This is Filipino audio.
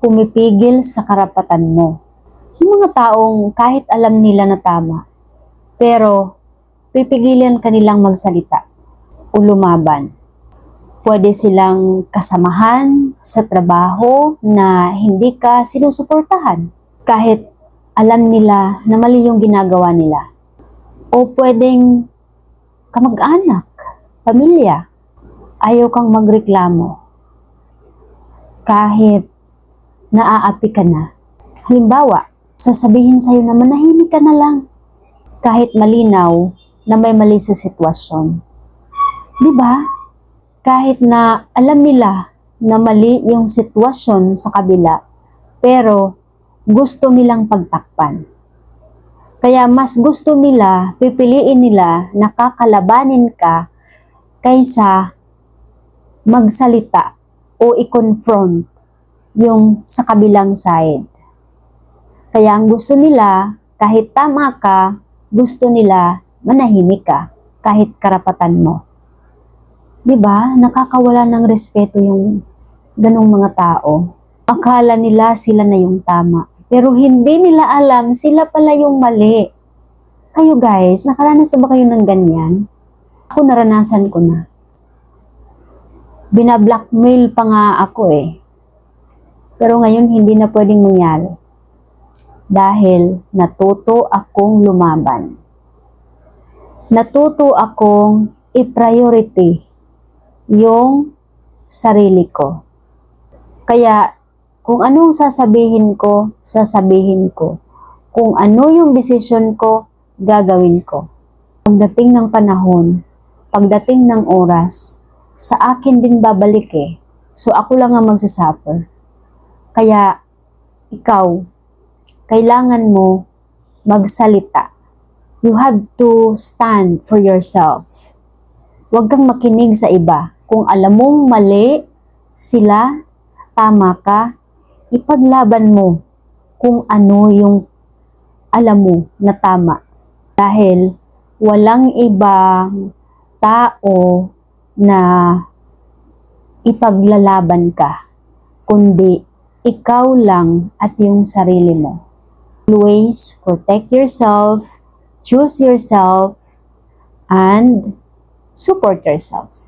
pumipigil sa karapatan mo. Yung mga taong kahit alam nila na tama, pero pipigilan kanilang magsalita o lumaban. Pwede silang kasamahan sa trabaho na hindi ka sinusuportahan kahit alam nila na mali yung ginagawa nila. O pwedeng kamag-anak, pamilya, ayaw kang magreklamo kahit naaapi ka na. Halimbawa, sasabihin sa'yo na manahimik ka na lang kahit malinaw na may mali sa sitwasyon. Di ba? Kahit na alam nila na mali yung sitwasyon sa kabila, pero gusto nilang pagtakpan. Kaya mas gusto nila, pipiliin nila na kakalabanin ka kaysa magsalita o i-confront yung sa kabilang side. Kaya ang gusto nila, kahit tama ka, gusto nila manahimik ka kahit karapatan mo. 'Di ba? Nakakawala ng respeto yung ganong mga tao. Akala nila sila na yung tama. Pero hindi nila alam sila pala yung mali. Kayo guys, nakaranas na ba kayo ng ganyan? Ako naranasan ko na. Binablockmail pa nga ako eh. Pero ngayon hindi na pwedeng mangyari. Dahil natuto akong lumaban. Natuto akong i-priority yung sarili ko. Kaya kung anong sasabihin ko, sasabihin ko. Kung ano yung desisyon ko, gagawin ko. Pagdating ng panahon, pagdating ng oras, sa akin din babalik eh. So ako lang ang magsasuffer. Kaya ikaw, kailangan mo magsalita. You have to stand for yourself. Huwag kang makinig sa iba. Kung alam mong mali sila, tama ka, ipaglaban mo kung ano yung alam mo na tama. Dahil walang ibang tao na ipaglalaban ka, kundi ikaw lang at yung sarili mo. Always protect yourself, choose yourself, and support yourself.